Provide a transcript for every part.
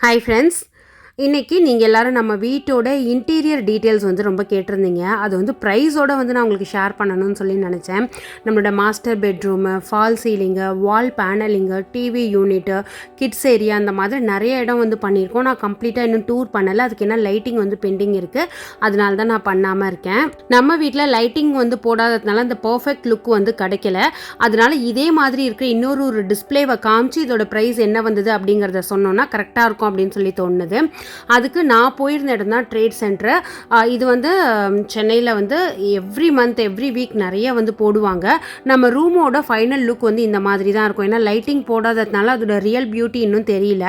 Hi friends இன்றைக்கி நீங்கள் எல்லாரும் நம்ம வீட்டோட இன்டீரியர் டீட்டெயில்ஸ் வந்து ரொம்ப கேட்டிருந்தீங்க. அது வந்து ப்ரைஸோட வந்து நான் உங்களுக்கு ஷேர் பண்ணணும்னு சொல்லி நினச்சேன். நம்மளோட master bedroom fall ceiling wall panelling TV unit kids area அந்த மாதிரி நிறைய இடம் வந்து பண்ணியிருக்கோம். நான் கம்ப்ளீட்டாக இன்னும் டூர் பண்ணலை. அதுக்கு என்ன லைட்டிங் வந்து பெண்டிங் இருக்குது அதனால தான் நான் பண்ணாமல் இருக்கேன். நம்ம வீட்டில் லைட்டிங் வந்து போடாததுனால அந்த பர்ஃபெக்ட் லுக் வந்து கிடைக்கல. அதனால இதே மாதிரி இருக்கிற இன்னொரு ஒரு டிஸ்பிளேவை காமிச்சு இதோட ப்ரைஸ் என்ன வந்தது அப்படிங்கிறத சொன்னோன்னா கரெக்டாக இருக்கும் அப்படின்னு சொல்லி தோணுது. அதுக்கு நான் போயிருந்த இடம் தான் ட்ரேட் சென்டர் இது வந்து சென்னையில் வந்து எவ்ரி மந்த் எவ்ரி வீக் நிறைய வந்து போடுவாங்க. நம்ம ரூமோட ஃபைனல் லுக் வந்து இந்த மாதிரி தான் இருக்கும். ஏன்னா லைட்டிங் போடாததுனால அதோட ரியல் பியூட்டி இன்னும் தெரியல.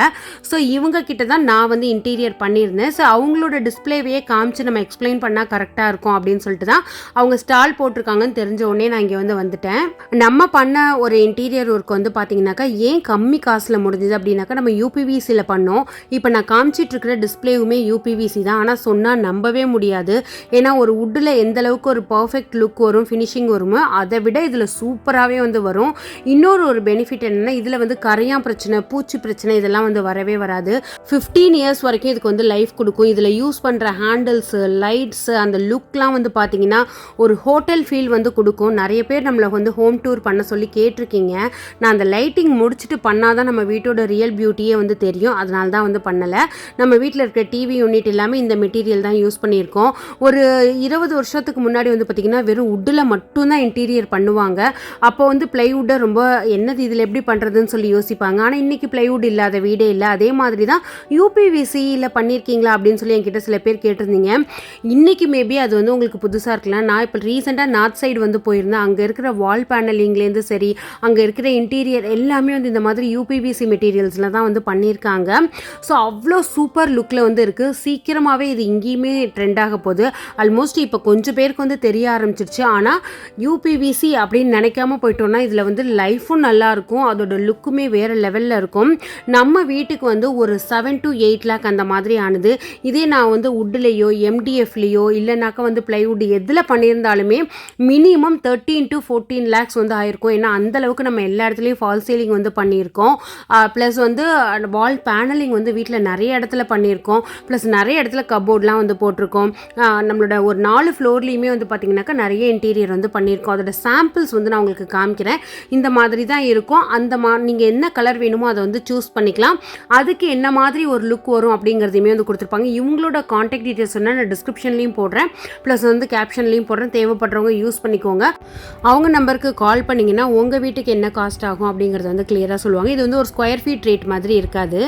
ஸோ இவங்க கிட்ட தான் நான் வந்து இன்டீரியர் பண்ணியிருந்தேன். ஸோ அவங்களோட டிஸ்பிளேவையே காமிச்சு நம்ம எக்ஸ்பிளைன் பண்ணால் கரெக்டாக இருக்கும் அப்படின்னு சொல்லிட்டு தான் அவங்க ஸ்டால் போட்டிருக்காங்கன்னு தெரிஞ்ச உடனே நான் இங்கே வந்து வந்துட்டேன். நம்ம பண்ண ஒரு இன்டீரியர் ஒர்க் வந்து பார்த்தீங்கன்னாக்கா ஏன் கம்மி காசில் முடிஞ்சது அப்படின்னாக்கா நம்ம யூபிவிசியில் பண்ணோம். இப்போ நான் காமிச்சிட்டு இருக்கிற டிஸ்பிளேவுமே யூபிவிசி தான். ஆனால் சொன்னால் நம்பவே முடியாது. ஏன்னா ஒரு வுட்டில் எந்த அளவுக்கு ஒரு பர்ஃபெக்ட் லுக் வரும் ஃபினிஷிங் வருமோ அதை விட இதில் சூப்பராகவே வந்து வரும். இன்னொரு ஒரு பெனிஃபிட் என்னென்னா இதில் வந்து கரையான் பிரச்சனை பூச்சி பிரச்சனை இதெல்லாம் வந்து வரவே வராது. ஃபிஃப்டீன் இயர்ஸ் வரைக்கும் இதுக்கு வந்து லைஃப் கொடுக்கும். இதில் யூஸ் பண்ணுற ஹேண்டில்ஸு லைட்ஸு அந்த லுக்லாம் வந்து பார்த்தீங்கன்னா ஒரு ஹோட்டல் ஃபீல் வந்து கொடுக்கும். நிறைய பேர் நம்மளை வந்து ஹோம் டூர் பண்ண சொல்லி கேட்டிருக்கீங்க. நான் அந்த லைட்டிங் முடிச்சுட்டு பண்ணால் தான் நம்ம வீட்டோட ரியல் பியூட்டியே வந்து தெரியும். அதனால தான் வந்து பண்ணலை. நம்ம வீட்டில் இருக்கிற டிவி யூனிட் எல்லாமே இந்த மெட்டீரியல் தான் யூஸ் பண்ணியிருக்கோம். ஒரு இருபது வருஷத்துக்கு முன்னாடி வந்து பார்த்திங்கன்னா வெறும் உட்டில் மட்டும்தான் இன்டீரியர் பண்ணுவாங்க. அப்போ வந்து ப்ளைவுட்டை ரொம்ப என்னது இதில் எப்படி பண்ணுறதுன்னு சொல்லி யோசிப்பாங்க. ஆனால் இன்றைக்கி ப்ளைவுட் இல்லாத வீடே இல்லை. அதே மாதிரி தான் யூபிவிசியில் பண்ணியிருக்கீங்களா அப்படின்னு சொல்லி என்கிட்ட சில பேர் கேட்டிருந்தீங்க. இன்றைக்கி மேபி அது வந்து உங்களுக்கு புதுசாக இருக்கலாம். நான் இப்போ ரீசெண்டாக நார்த் சைடு வந்து போயிருந்தேன். அங்கே இருக்கிற வால் பேனலிங்லேருந்து சரி அங்கே இருக்கிற இன்டீரியர் எல்லாமே வந்து இந்த மாதிரி யூபிவிசி மெட்டீரியல்ஸில் தான் வந்து பண்ணியிருக்காங்க. ஸோ அவ்வளோ சூப்பர் லுக்கில் வந்து இருக்குது சீக்கிரமாகவே இது இங்கேயுமே ட்ரெண்ட் ஆக போகுது. ஆல்மோஸ்ட் இப்போ கொஞ்சம் பேருக்கு வந்து தெரிய ஆரம்பிச்சிருச்சு. ஆனால் யூபிவிசி அப்படின்னு நினைக்காம போயிட்டோம்னா இதில் வந்து லைஃபும் நல்லாயிருக்கும் அதோட லுக்குமே வேறு லெவலில் இருக்கும். நம்ம வீட்டுக்கு வந்து ஒரு செவன் டு எயிட் லேக் அந்த மாதிரி ஆனது. இதே நான் வந்து உட்லேயோ எம்டிஎஃப்லேயோ இல்லைனாக்கா வந்து ப்ளைவுட் எதில் பண்ணியிருந்தாலுமே minimum thirteen to fourteen lakhs வந்து ஆயிருக்கும். ஏன்னா அந்தளவுக்கு நம்ம எல்லா இடத்துலையும் ஃபால் சீலிங் வந்து பண்ணியிருக்கோம். ப்ளஸ் வந்து வால் பேனலிங் வந்து வீட்டில் நிறைய இடத்துல பண்ணியிருக்கோம். ப்ளஸ் நிறைய இடத்துல கபோர்ட்லாம் வந்து போட்டிருக்கோம். நம்மளோட ஒரு நாலு ஃப்ளோர்லேயுமே வந்து பார்த்திங்கனாக்கா நிறைய இன்டீரியர் வந்து பண்ணியிருக்கோம். அதோட சாம்பிள்ஸ் வந்து நான் உங்களுக்கு காமிக்கிறேன். இந்த மாதிரி தான் இருக்கும். அந்த மா நீங்கள் என்ன கலர் வேணுமோ அதை வந்து சூஸ் பண்ணிக்கலாம். அதுக்கு என்ன மாதிரி ஒரு லுக் வரும் அப்படிங்கிறதையுமே வந்து கொடுத்துருப்பாங்க. இவங்களோட காண்டாக்ட் டீட்டெயில்ஸ் வந்து நான் டிஸ்கிரிப்ஷன்லேயும் போடுறேன். ப்ளஸ் வந்து கேப்ஷன்லேயும் போடுறேன். தேவைப்படுறவங்க யூஸ் பண்ணிக்கோங்க. அவங்க நம்பருக்கு கால் பண்ணிங்கன்னா உங்கள் வீட்டுக்கு என்ன காஸ்ட் ஆகும் அப்படிங்கிறத வந்து கிளியராக சொல்லுவாங்க. இது வந்து ஒரு ஸ்கொயர் ஃபீட் ரேட் மாதிரி இருக்காது.